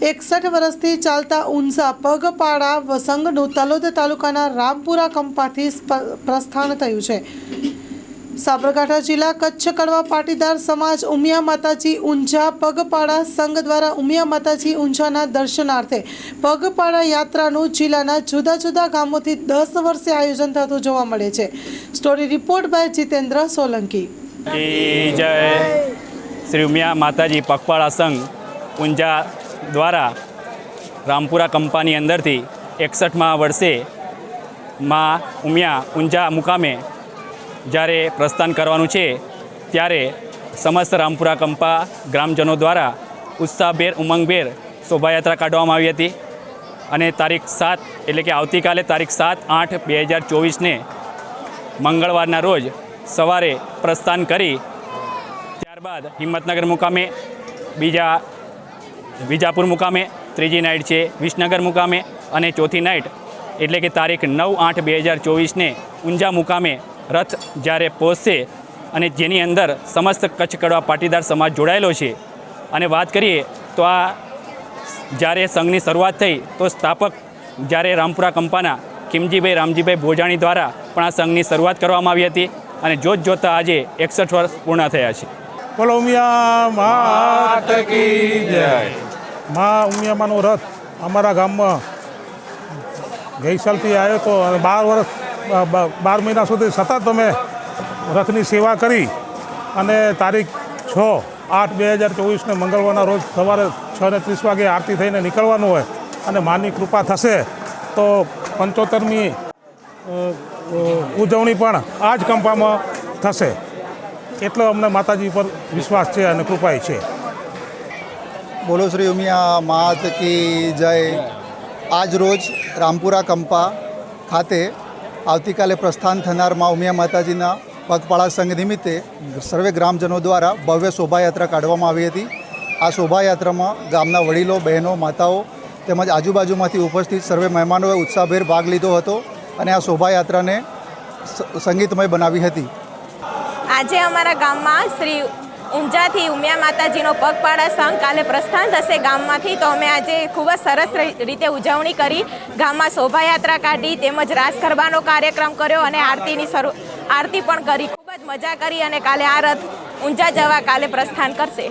એકસઠ વર્ષથી ચાલતા ઊંઝા પગપાળા વસંગનું તલોદ તાલુકાના રામપુરા કંપાથી પ્રસ્થાન થયું છે. સાબરકાંઠા જિલ્લા કચ્છ કડવા પાટીદાર સમાજ ઉમિયા માતાજી ઊંઝા પગપાળા સંઘ દ્વારા ઉમિયા માતાજી ઊંઝાના દર્શનાર્થે પગપાળા યાત્રાનું જિલ્લાના જુદા જુદા ગામોથી દસ વર્ષે આયોજન થતું જોવા મળે છે. Story report by Jitendra Solanki. જય. શ્રી ઉમિયા માતાજી પગપાળા સંઘ ઊંઝા દ્વારા રામપુરા કંપાની અંદરથી એકસઠમાં વર્ષે માં ઉમિયા ઊંઝા મુકામે જ્યારે પ્રસ્થાન કરવાનું છે, ત્યારે સમસ્ત રામપુરા કંપા ગ્રામજનો દ્વારા ઉત્સાહભેર, ઉમંગભેર શોભાયાત્રા કાઢવામાં આવી હતી અને તારીખ સાત એટલે કે આવતીકાલે તારીખ સાત આઠ બે હજાર ચોવીસને મંગળવારના રોજ સવારે પ્રસ્થાન કરી, ત્યારબાદ હિંમતનગર મુકામે બીજા વિજાપુર મુકામે, ત્રીજી નાઇટ છે વિસનગર મુકામે અને ચોથી નાઇટ એટલે કે તારીખ નવ આઠ બે હજાર ચોવીસને ઊંઝા મુકામે રથ જ્યારે પહોંચશે અને જેની અંદર સમસ્ત કચ્છ કડવા પાટીદાર સમાજ જોડાયેલો છે. અને વાત કરીએ તો આ જ્યારે સંઘની શરૂઆત થઈ તો સ્થાપક જ્યારે રામપુરા કંપાના કિમજીભાઈ રામજીભાઈ ભોજાણી દ્વારા પણ આ સંઘની શરૂઆત કરવામાં આવી હતી અને જોત જોતા આજે એકસઠ વર્ષ પૂર્ણ થયા છે. બોલો માત કી જય. મા ઉમિયામાનો રથ અમારા ગામમાં ગઈ સાલથી આવ્યો હતો અને બાર વર્ષ બાર મહિના સુધી સતત અમે રથની સેવા કરી અને તારીખ છ આઠ બે હજાર ચોવીસને મંગળવારના રોજ સવારે છ ને ત્રીસ વાગે આરતી થઈને નીકળવાનું હોય અને માની કૃપા થશે તો પંચોતેરમી ઉજવણી પણ આ જ કંપામાં થશે. એટલો અમને માતાજી પર વિશ્વાસ છે અને કૃપાય છે. બોલો શ્રી ઉમિયા, માત કી જય. આજ રોજ રામપુરા કંપા ખાતે આવતીકાલે પ્રસ્થાન થનાર મા ઉમિયા માતાજીના પગપાળા સંઘ નિમિત્તે સર્વે ગ્રામજનો દ્વારા ભવ્ય શોભાયાત્રા કાઢવામાં આવી હતી. આ શોભાયાત્રામાં ગામના વડીલો, બહેનો, માતાઓ તેમજ આજુબાજુમાંથી ઉપસ્થિત સર્વે મહેમાનોએ ઉત્સાહભેર ભાગ લીધો હતો અને આ શોભાયાત્રાને સંગીતમય બનાવી હતી. આજે અમારા ગામમાં શ્રી ઊંઝાથી ઉમિયા માતાજીનો પગપાળા સંઘ કાલે પ્રસ્થાન થશે ગામમાંથી. તો અમે આજે ખૂબ જ સરસ રીતે ઉજવણી કરી. ગામમાં શોભાયાત્રા કાઢી, તેમજ રાસ ગરબાનો કાર્યક્રમ કર્યો અને આરતીની શરૂ, આરતી પણ કરી. ખૂબ જ મજા કરી અને કાલે આ રથ ઊંઝા જવા કાલે પ્રસ્થાન કરશે.